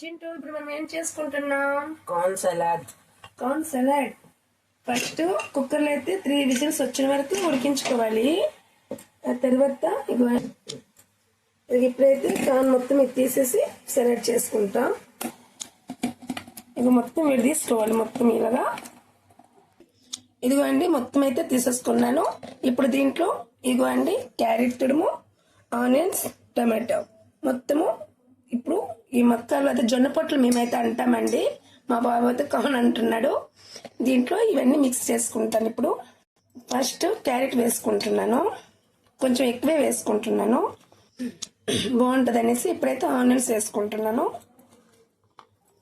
చింటూ ఇప్పుడు మనం ఏం చేసుకుంటున్నాం? Corn salad. Corn salad. First కుక్కర్లో అయితే త్రీ విజిల్స్ వచ్చిన వరకు ఉడికించుకోవాలి. ఆ తర్వాత ఇగో ఇది ఇప్పుడైతే కార్న్ మొత్తం ఇది తీసేసి సలాడ్ చేసుకుంటాం. ఇక మొత్తం విడి తీసుకోవాలి మొత్తం ఇలాగా. ఇదిగో అండి మొత్తం అయితే తీసేసుకున్నాను. ఇప్పుడు దీంట్లో ఇదిగో అండి క్యారెట్ తుడుము ఆనియన్స్ టమాటో. మొత్తము ఇప్పుడు ఈ మొక్కలు అయితే జొన్న పొట్లు మేమైతే అంటామండి. మా బాబు అయితే కాన్ అంటున్నాడు. దీంట్లో ఇవన్నీ మిక్స్ చేసుకుంటాను ఇప్పుడు. ఫస్ట్ క్యారెట్ వేసుకుంటున్నాను. కొంచెం ఎక్కువే వేసుకుంటున్నాను. బాగుంటుంది అనేసి ఇప్పుడైతే ఆనియన్స్ వేసుకుంటున్నాను.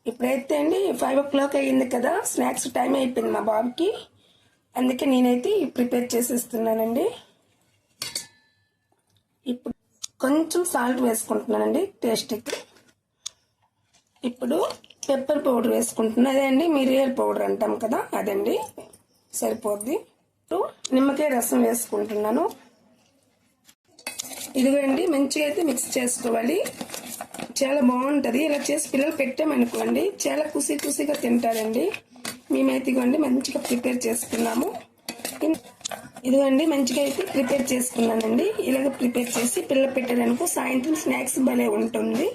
ఇప్పుడైతే అండి ఫైవ్ ఓ క్లాక్ అయ్యింది కదా. స్నాక్స్ టైం అయిపోయింది మా బాబుకి. అందుకే నేనైతే ప్రిపేర్ చేసేస్తున్నానండి. ఇప్పుడు కొంచెం సాల్ట్ వేసుకుంటున్నానండి. టేస్ట్కి ఇప్పుడు పెప్పర్ పౌడర్ వేసుకుంటున్నాను అదే అండి మిరియల్ పౌడర్ అంటాం కదా అదండి. సరిపోద్ది. ఇప్పుడు నిమ్మకాయ రసం వేసుకుంటున్నాను. ఇదిగోండి మంచిగా అయితే మిక్స్ చేసుకోవాలి. చాలా బాగుంటుంది. ఇలా చేసి పిల్లలు పెట్టామనుకోండి చాలా కుసి కుసిగా తింటారండి. మేమైతే ఇదిగోండి మంచిగా ప్రిపేర్ చేసుకున్నాము. ఇదిగోండి మంచిగా అయితే ప్రిపేర్ చేసుకున్నానండి. ఇలాగ ప్రిపేర్ చేసి పిల్లలు పెట్టడానికి సాయంత్రం స్నాక్స్ భలే ఉంటుంది.